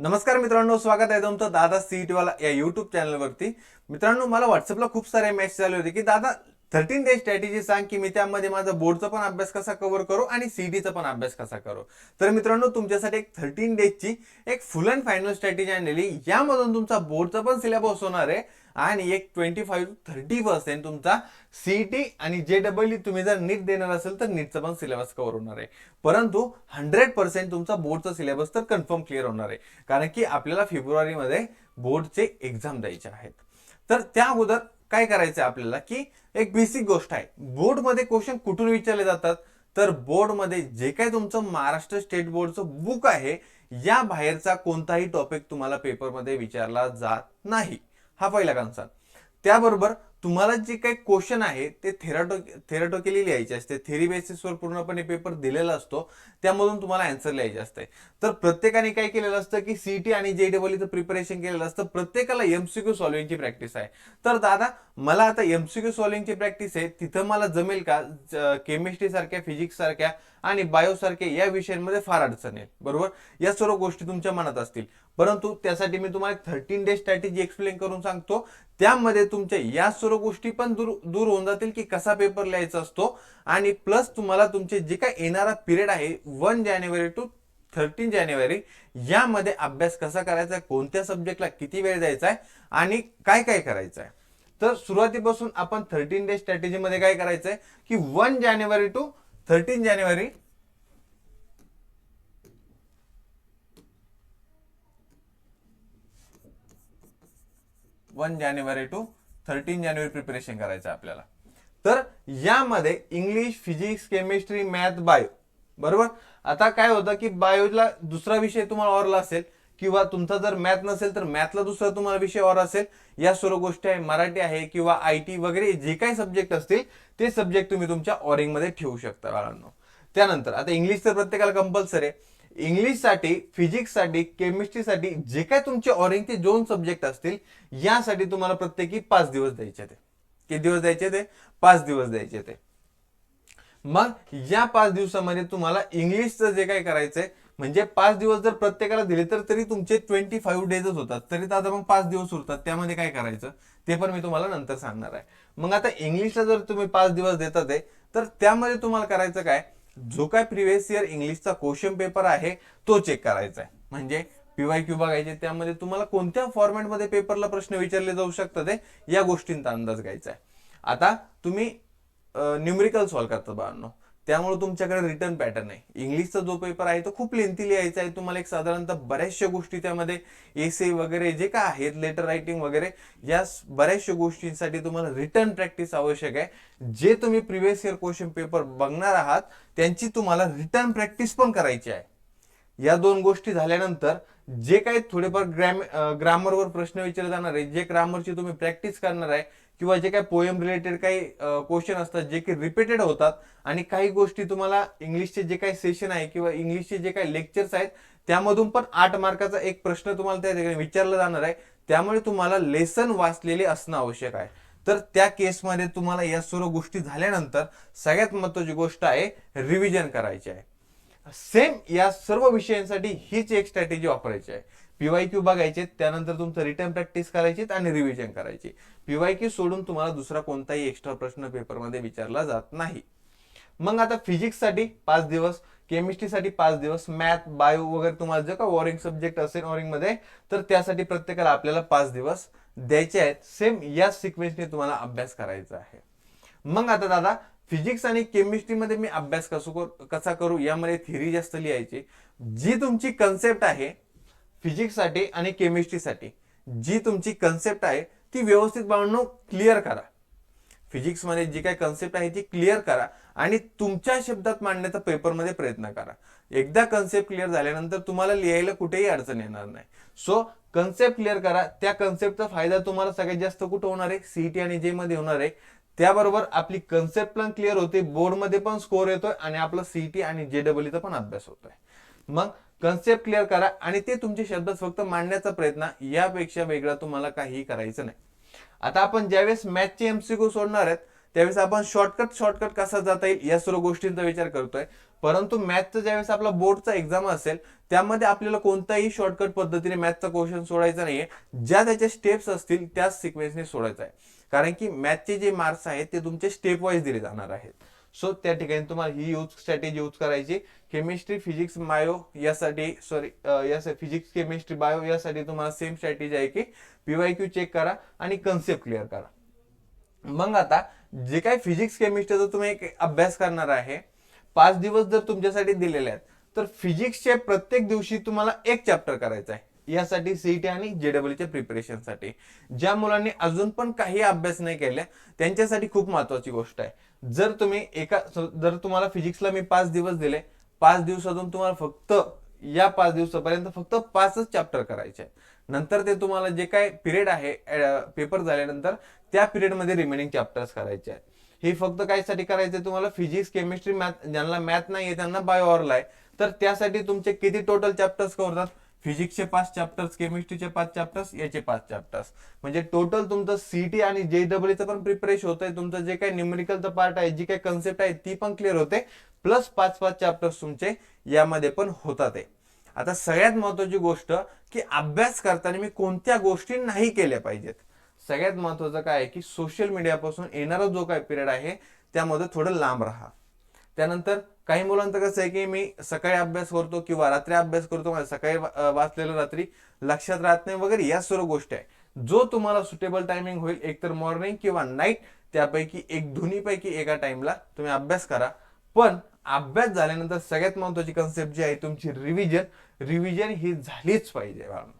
नमस्कार मित्रांनो स्वागत आहे तुमचं दादा सीईटी वाला या युट्यूब चॅनलवरती मित्रांनो मला व्हॉट्सअपला खूप सारे मेसेज आले होते की दादा थर्टीन डे स्ट्रॅटेजी सांग की मी त्यामध्ये माझा बोर्डचा पण अभ्यास कसा कव्हर करू आणि सीईटीचा पण अभ्यास कसा करू? तर मित्रांनो तुमच्यासाठी एक थर्टीन डेजची एक फुल अँड फायनल स्ट्रॅटेजी आणलेली यामधून तुमचा बोर्डचा पण सिलेबस होणार आहे आणि एक twenty five to thirty percent तुमचा सीईटी आणि जे डबल तुम्ही जर नीट देणार असेल तर नीटचा पण सिलेबस कव्हर होणार आहे. परंतु हंड्रेड पर्सेंट तुमचा बोर्डचा सिलेबस तर कन्फर्म क्लिअर होणार आहे. कारण की आपल्याला फेब्रुवारीमध्ये बोर्डचे एक्झाम द्यायचे आहेत. तर त्या अगोदर काय करायचं आहे आपल्याला की एक बेसिक गोष्ट आहे. बोर्डमध्ये क्वेश्चन कुठून विचारले जातात? तर बोर्डमध्ये जे काही तुमचं महाराष्ट्र स्टेट बोर्डचं बुक आहे या बाहेरचा कोणताही टॉपिक तुम्हाला पेपरमध्ये विचारला जात नाही. हा पहिला कन्सर्न त्याबरोबर तुम्हाला जे काही क्वेश्चन आहे ते थेराटो थेराटोकेली लिहायचे असते. थेरी बेसिसवर पूर्णपणे पेपर दिलेला असतो. त्यामधून तुम्हाला अँसर लिहायचे असते. तर प्रत्येकाने काय केलेलं असतं की सीटी आणि जे डबलचं प्रिपरेशन केलेलं असतं. प्रत्येकाला एमसीक्यू सॉल्विंगची प्रॅक्टिस आहे. तर दादा मला आता एमसीक्यू सॉल्विंगची प्रॅक्टिस आहे. तिथं मला जमेल का? केमिस्ट्री सारख्या फिजिक्स सारख्या आणि बायोसारखे या विषयांमध्ये फार अडचण येईल बरोबर? या सर्व गोष्टी तुमच्या मनात असतील. परंतु त्यासाठी मी तुम्हाला थर्टीन डे स्ट्रॅटेजी एक्सप्लेन करून सांगतो. त्यामध्ये तुमच्या या सर्व गोष्टी पण दूर दूर होऊन जातील की कसा पेपर लिहायचा असतो. आणि प्लस तुम्हाला तुमचे जे काय येणारा पिरियड आहे one January to thirteen January यामध्ये अभ्यास कसा करायचा आहे कोणत्या सब्जेक्टला किती वेळ द्यायचा आहे आणि काय काय करायचं आहे. तर सुरुवातीपासून आपण थर्टीन डे स्ट्रॅटेजीमध्ये काय करायचं आहे की one January to thirteen January one January to thirteen January preparation करायचं आपल्याला. तर यामध्ये English physics chemistry math bio बरोबर? आता काय होतं की बायोला दुसरा विषय तुम्हाला ऑरला असेल किंवा तुमचा जर मॅथ नसेल तर मॅथला दुसरा तुम्हाला विषय ऑर असेल. या सर्व गोष्टी आहे मराठी आहे किंवा आय टी वगैरे जे काही सब्जेक्ट असतील ते सब्जेक्ट तुम्ही तुमच्या ऑरिंगमध्ये ठेवू शकता बाळांनो. त्यानंतर आता इंग्लिश तर प्रत्येकाला कंपल्सरी आहे. इंग्लिशसाठी फिजिक्ससाठी केमिस्ट्रीसाठी जे काय तुमचे ऑरिंगचे दोन सब्जेक्ट असतील यासाठी तुम्हाला प्रत्येकी पाच दिवस द्यायचे ते. किती दिवस द्यायचे ते? पाच दिवस द्यायचे ते. मग या पाच दिवसामध्ये तुम्हाला इंग्लिशचं जे काय करायचंय म्हणजे पाच दिवस जर प्रत्येकाला दिले तर तरी तुमचे ट्वेंटी फाईव्ह डेजच होतात. तरी तर आता मग पाच दिवस उरतात. त्यामध्ये काय करायचं? ते पण मी तुम्हाला नंतर सांगणार आहे. मग आता इंग्लिशला जर तुम्ही पाच दिवस देतात आहे तर त्यामध्ये तुम्हाला करायचं काय? जो काय प्रिव्हियस इयर इंग्लिशचा क्वेश्चन पेपर आहे तो चेक करायचा आहे. म्हणजे पीवाय क्यू बघायचे त्यामध्ये तुम्हाला कोणत्या फॉर्मॅटमध्ये पेपरला प्रश्न विचारले जाऊ शकतात या गोष्टींचा अंदाज घ्यायचा आहे. आता तुम्ही न्यूमरिकल सॉल्व्ह करता बाळांनो. त्यामुळे तुमच्याकडे रिटर्न पॅटर्न आहे. इंग्लिशचा जो पेपर आहे तो खूप लेंथी लिहायचा आहे. तुम्हाला एक साधारणतः बऱ्याचशा गोष्टी त्यामध्ये एसे वगैरे जे काय आहेत लेटर रायटिंग वगैरे या बऱ्याचशा गोष्टींसाठी तुम्हाला रिटर्न प्रॅक्टिस आवश्यक आहे. जे तुम्ही प्रिव्हियस इयर क्वेश्चन पेपर बघणार आहात त्यांची तुम्हाला रिटर्न प्रॅक्टिस पण करायची आहे. या दोन गोष्टी झाल्यानंतर जे काही थोडेफार ग्रॅम ग्रामरवर प्रश्न विचारले जाणार आहे जे ग्रामरची तुम्ही प्रॅक्टिस करणार आहे किंवा जे काही पोएम रिलेटेड काही क्वेश्चन असतात जे की रिपीटेड होतात आणि काही गोष्टी तुम्हाला इंग्लिशचे जे काही सेशन आहे किंवा इंग्लिशचे जे काही लेक्चर्स आहेत त्यामधून पण आठ मार्काचा एक प्रश्न तुम्हाला त्या ठिकाणी विचारला जाणार आहे. त्यामुळे तुम्हाला लेसन वाचलेले असणं आवश्यक आहे. तर त्या केसमध्ये तुम्हाला या सर्व गोष्टी झाल्यानंतर सगळ्यात महत्वाची गोष्ट आहे रिव्हिजन करायची आहे. सेम या सर्व विषयांसाठी हीच एक स्ट्रॅटेजी वापरायची आहे. पीवाय क्यू बघायचे त्यानंतर तुमचं रिटर्न प्रॅक्टिस करायची आणि रिव्हिजन करायची. पीवाय क्यू सोडून तुम्हाला दुसरा कोणताही एक्स्ट्रा प्रश्न पेपरमध्ये विचारला जात नाही. मग आता फिजिक्ससाठी पाच दिवस केमिस्ट्रीसाठी पाच दिवस मॅथ बायो वगैरे तुम्हाला जर का वॉरिंग सब्जेक्ट असेल वॉरिंगमध्ये तर त्यासाठी प्रत्येकाला आपल्याला पाच दिवस द्यायचे आहेत. सेम या सिक्वेन्सने तुम्हाला अभ्यास करायचा आहे. मग आता दादा फिजिक्स आणि केमिस्ट्रीमध्ये मी अभ्यास कसो कसा करू यामध्ये थिअरी जास्त लिहायची. जी तुमची कन्सेप्ट आहे फिजिक्ससाठी आणि केमिस्ट्रीसाठी. जी तुमची कन्सेप्ट आहे ती व्यवस्थित बाळून क्लिअर करा. फिजिक्समध्ये जी काही कन्सेप्ट आहे ती क्लिअर करा आणि तुमच्या शब्दात मांडण्याचा पेपरमध्ये प्रयत्न करा. एकदा कन्सेप्ट क्लिअर झाल्यानंतर तुम्हाला लिहायला कुठेही अडचण येणार नाही. सो कन्सेप्ट क्लिअर करा. त्या कन्सेप्टचा फायदा तुम्हाला सगळ्यात जास्त कुठं होणार आहे? सीईटी आणि जे मध्ये होणार आहे. त्याबरोबर आपली कन्सेप्ट पण क्लिअर होते बोर्डमध्ये पण स्कोर येतोय आणि आपला सीईटी आणि जेडब्ल्यूचा पण अभ्यास होतोय. मग कन्सेप्ट क्लिअर करा आणि ते तुमच्या शब्दात फक्त मांडण्याचा प्रयत्न यापेक्षा वेगळा तुम्हाला काहीही करायचं नाही. आता आपण ज्यावेळेस मॅथचे एमसीक्यू सोडणार आहेत त्यावेळेस आपण शॉर्टकट शॉर्टकट कसा जाता येईल या सर्व गोष्टींचा विचार करतोय. परंतु मॅथचा ज्यावेळेस आपला बोर्डचा एक्झाम असेल त्यामध्ये आपल्याला कोणताही शॉर्टकट पद्धतीने मॅथचा क्वेश्चन सोडायचा नाहीये. ज्या त्याच्या स्टेप्स असतील त्याच सिक्वेन्सने सोडायचा आहे. कारण की मॅथचे जे मार्क्स आहेत ते तुमचे स्टेप वाईज दिले जाणार आहेत. सो त्या ठिकाणी तुम्हाला ही यूज स्ट्रॅटेजी यूज करायची. केमिस्ट्री फिजिक्स बायो यासाठी सॉरी या फिजिक्स केमिस्ट्री बायो यासाठी तुम्हाला सेम स्ट्रॅटेजी आहे की पीवाय क्यू चेक करा आणि कन्सेप्ट क्लिअर करा. मग आता जे काही फिजिक्स केमिस्ट्रीचा तुम्ही एक अभ्यास करणार आहे पाच दिवस जर तुमच्यासाठी दिलेले आहेत तर फिजिक्सचे प्रत्येक दिवशी तुम्हाला एक चॅप्टर करायचा आहे. यासाठी सीईटी आणि जेडब्ल्यूच्या प्रिपरेशनसाठी ज्या मुलांनी अजून पण काही अभ्यास नाही केला त्यांच्यासाठी खूप महत्वाची गोष्ट आहे. जर तुम्ही एका जर तुम्हाला फिजिक्सला मी पाच दिवस दिले पाच दिवसातून तुम्हाला फक्त या पाच दिवसापर्यंत फक्त पाचच चॅप्टर करायचे नंतर ते तुम्हाला जे काय पिरियड आहे पेपर झाल्यानंतर त्या पिरियडमध्ये रिमेनिंग चॅप्टर्स करायचे आहेत. हे फक्त कायसाठी करायचे तुम्हाला? फिजिक्स केमिस्ट्री मॅथ ज्यांना मॅथ नाही आहे त्यांना बायोवरला आहे. तर त्यासाठी तुमचे किती टोटल चॅप्टर्स होतात? फिजिक्सचे पाच चॅप्टर्स केमिस्ट्रीचे पाच चॅप्टर्स याचे पाच चॅप्टर्स म्हणजे टोटल तुमचं सीटी आणि जे डब्ल्यूचं पण प्रिपरेशन होतंय. तुमचं जे काही न्यूमेरिकलचं पार्ट आहे जी काही कन्सेप्ट आहे ती पण क्लिअर होते. प्लस पाच पाच चॅप्टर्स तुमचे यामध्ये पण होतात आहे आता सगळ्यात महत्वाची गोष्ट की अभ्यास करताना मी कोणत्या गोष्टी नाही केल्या पाहिजेत. सगळ्यात महत्वाचं काय आहे की सोशल मीडियापासून येणारा जो काय पिरियड आहे त्यामध्ये थोडं लांब राहा. त्यानंतर काही मुलांचं कसं आहे की मी सकाळी अभ्यास करतो किंवा रात्री अभ्यास करतो मला सकाळी वाचलेलं रात्री लक्षात राहत नाही वगैरे या सर्व गोष्टी आहे. जो तुम्हाला सुटेबल टायमिंग होईल एकतर मॉर्निंग किंवा नाईट त्यापैकी एक दोन्हीपैकी एका टाइमला तुम्ही अभ्यास करा. पण अभ्यास झाल्यानंतर सगळ्यात महत्वाची कन्सेप्ट जी आहे तुमची रिव्हिजन रिव्हिजन ही झालीच पाहिजे बाळांनो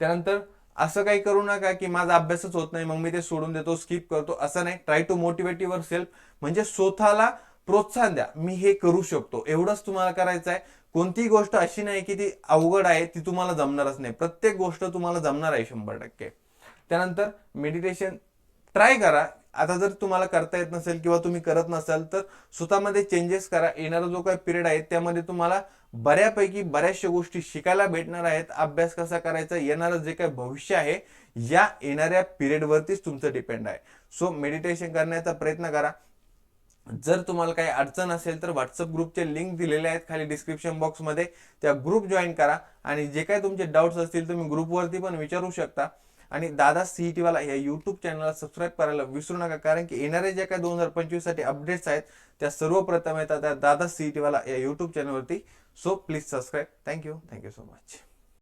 त्यानंतर असं काही करू नका की माझा अभ्यासच होत नाही मग मी ते सोडून देतो स्किप करतो. असं नाही. Try to motivate yourself म्हणजे स्वतःला प्रोत्साहन द्या. मी हे करू शकतो. एवढंच तुम्हाला करायचं आहे. कोणतीही गोष्ट अशी नाही की ती अवघड आहे ती तुम्हाला जमणारच नाही. प्रत्येक गोष्ट तुम्हाला जमणार आहे शंभर टक्के. त्यानंतर मेडिटेशन ट्राय करा. आता जर तुम्हाला करता येत नसेल किंवा तुम्ही करत नसाल तर स्वतःमध्ये चेंजेस करा. येणारा जो काही पिरियड आहे त्यामध्ये तुम्हाला बऱ्यापैकी बऱ्याचशा गोष्टी शिकायला भेटणार आहेत. अभ्यास कसा करायचा येणारं जे काही भविष्य आहे या येणाऱ्या पिरियडवरतीच तुमचं डिपेंड आहे. सो मेडिटेशन करण्याचा प्रयत्न करा. जर तुम्हाला काही अडचण असेल तर व्हॉट्सअप ग्रुपचे लिंक दिलेले आहेत खाली डिस्क्रिप्शन बॉक्समध्ये त्या ग्रुप जॉईन करा आणि जे काही तुमचे डाऊट्स असतील तुम्ही ग्रुपवरती पण विचारू शकता. आणि दादा सीईटीवाला या यूट्यूब चॅनलला सबस्क्राईब करायला विसरू नका कारण की येणारे ज्या काही दोन हजार पंचवीससाठी अपडेट्स आहेत त्या सर्वप्रथम येतात त्या दादा सीईटीवाला या यूट्यूब चॅनलवरती so please subscribe thank you thank you so much